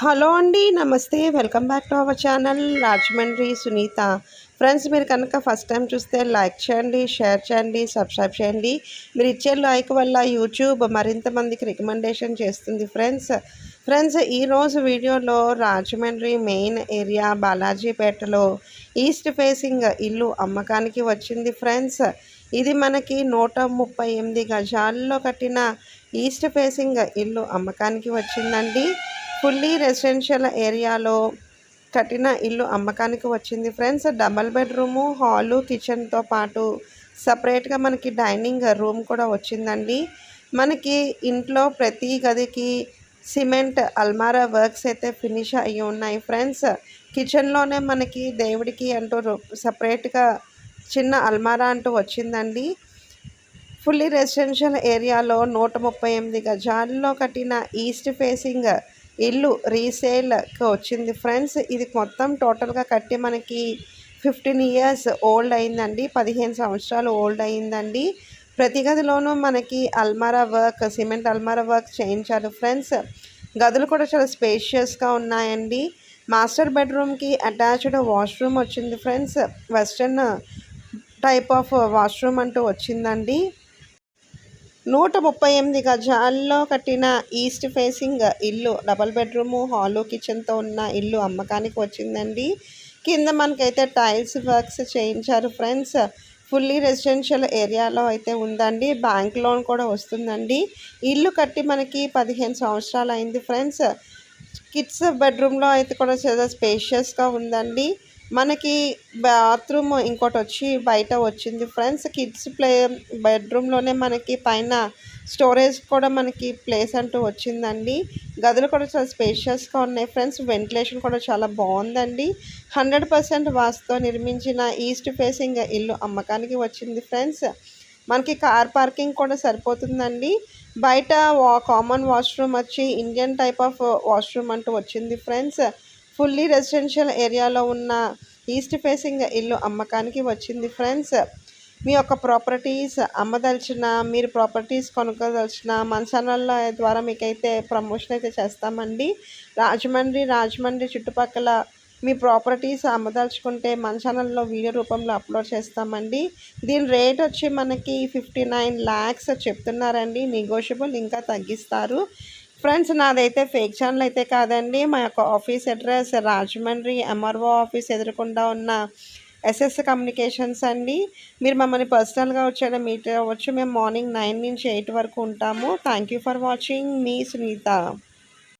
Hello అండి నమస్తే. Welcome back to our channel Rajahmundry Sunitha. Friends మీరు కనుక ఫస్ట్ టైం చూస్తే లైక్ చేయండి షేర్ చేయండి సబ్స్క్రైబ్ చేయండి. మీరు ఇచ్చే లైక్ వల్ల యూట్యూబ్ మరింత మందికి రికమెండేషన్ చేస్తుంది ఫ్రెండ్స్. ఫ్రెండ్స్ ఈరోజు వీడియోలో రాజమండ్రి మెయిన్ ఏరియా బాలాజీపేటలో ఈస్ట్ ఫేసింగ్ ఇల్లు అమ్మకానికి వచ్చింది ఫ్రెండ్స్. ఇది మనకి నూట ముప్పై ఎనిమిది గజాల్లో కట్టిన ఈస్ట్ ఫేసింగ్ ఇల్లు అమ్మకానికి వచ్చిందండి. ఫుల్లీ రెసిడెన్షియల్ ఏరియాలో కట్టిన ఇల్లు అమ్మకానికి వచ్చింది. ఫ్రెండ్స్ డబల్ బెడ్రూము హాలు కిచెన్తో పాటు సపరేట్గా మనకి డైనింగ్ రూమ్ కూడా వచ్చిందండి. మనకి ఇంట్లో ప్రతి గదికి సిమెంట్ అల్మారా వర్క్స్ అయితే ఫినిష్ అయ్యి ఉన్నాయి. ఫ్రెండ్స్ కిచెన్లోనే మనకి దేవుడికి అంటూ సపరేట్గా చిన్న అల్మారా అంటూ వచ్చిందండి. ఫుల్లీ రెసిడెన్షియల్ ఏరియాలో నూట ముప్పై ఎనిమిది గజాల్లో కట్టిన ఈస్ట్ ఫేసింగ్ ఇల్లు రీసేల్కి వచ్చింది. ఫ్రెండ్స్ ఇది మొత్తం టోటల్గా కట్టి మనకి ఫిఫ్టీన్ ఇయర్స్ ఓల్డ్ అయిందండి. పదిహేను సంవత్సరాలు ఓల్డ్ అయిందండి. ప్రతి గదిలోనూ మనకి అల్మారా వర్క్ సిమెంట్ అల్మారా వర్క్ చేయించారు. ఫ్రెండ్స్ గదులు కూడా చాలా స్పేషియస్గా ఉన్నాయండి. మాస్టర్ బెడ్రూమ్కి అటాచ్డ్ వాష్రూమ్ వచ్చింది. Friends western type of washroom అంటూ వచ్చిందండి. నూట ముప్పై ఎనిమిది గజాల్లో కట్టిన ఈస్ట్ ఫేసింగ్ ఇల్లు డబల్ బెడ్రూము హాలు కిచెన్తో ఉన్న ఇల్లు అమ్మకానికి వచ్చిందండి. కింద మనకైతే టైల్స్ వర్క్స్ చేయించారు ఫ్రెండ్స్. ఫుల్లీ రెసిడెన్షియల్ ఏరియాలో అయితే ఉందండి. బ్యాంక్ లోన్ కూడా వస్తుందండి. ఇల్లు కట్టి మనకి పదిహేను సంవత్సరాలు అయింది ఫ్రెండ్స్. కిడ్స్ బెడ్రూమ్లో అయితే కూడా చాలా స్పేషియస్గా ఉందండి. మనకి బాత్రూమ్ ఇంకోటి వచ్చి బయట వచ్చింది. ఫ్రెండ్స్ కిడ్స్ ప్లే బెడ్రూమ్లోనే మనకి పైన స్టోరేజ్ కూడా మనకి ప్లేస్ అంటూ వచ్చిందండి. గదులు కూడా చాలా స్పేషియస్గా ఉన్నాయి. ఫ్రెండ్స్ వెంటిలేషన్ కూడా చాలా బాగుందండి. హండ్రెడ్ పర్సెంట్ వాస్తో నిర్మించిన ఈస్ట్ ఫేసింగ్ ఇల్లు అమ్మకానికి వచ్చింది ఫ్రెండ్స్. మనకి కార్ పార్కింగ్ కూడా సరిపోతుందండి. బయట వా కామన్ వాష్రూమ్ వచ్చి ఇండియన్ టైప్ ఆఫ్ వాష్రూమ్ అంటూ వచ్చింది ఫ్రెండ్స్. ఫుల్లీ రెసిడెన్షియల్ ఏరియాలో ఉన్న ఈస్ట్ ఫేసింగ్ ఇల్లు అమ్మకానికి వచ్చింది. ఫ్రెండ్స్ మీ యొక్క ప్రాపర్టీస్ అమ్మదలిచిన మీరు ప్రాపర్టీస్ కొనుక్కోదలిచిన మన ద్వారా మీకైతే ప్రమోషన్ అయితే చేస్తామండి. రాజమండ్రి రాజమండ్రి చుట్టుపక్కల మీ ప్రాపర్టీస్ అమ్మదలుచుకుంటే మన ఛానల్లో వీడియో రూపంలో అప్లోడ్ చేస్తామండి. దీని రేట్ వచ్చి మనకి ఫిఫ్టీ నైన్ ల్యాక్స్ చెప్తున్నారండి. నెగోషియబుల్ ఇంకా తగ్గిస్తారు. ఫ్రెండ్స్ నాదైతే ఫేక్ ఛానల్ అయితే కాదండి. మా యొక్క office address Rajahmundry MRO office ఎదురకుండా ఉన్న ఎస్ఎస్ కమ్యూనికేషన్స్ అండి. మీరు మమ్మల్ని పర్సనల్గా వచ్చేలా మీట్ అవ్వచ్చు. మేము మార్నింగ్ నైన్ నుంచి ఎయిట్ వరకు ఉంటాము. థ్యాంక్ యూ ఫర్ వాచింగ్ మీ సునీత.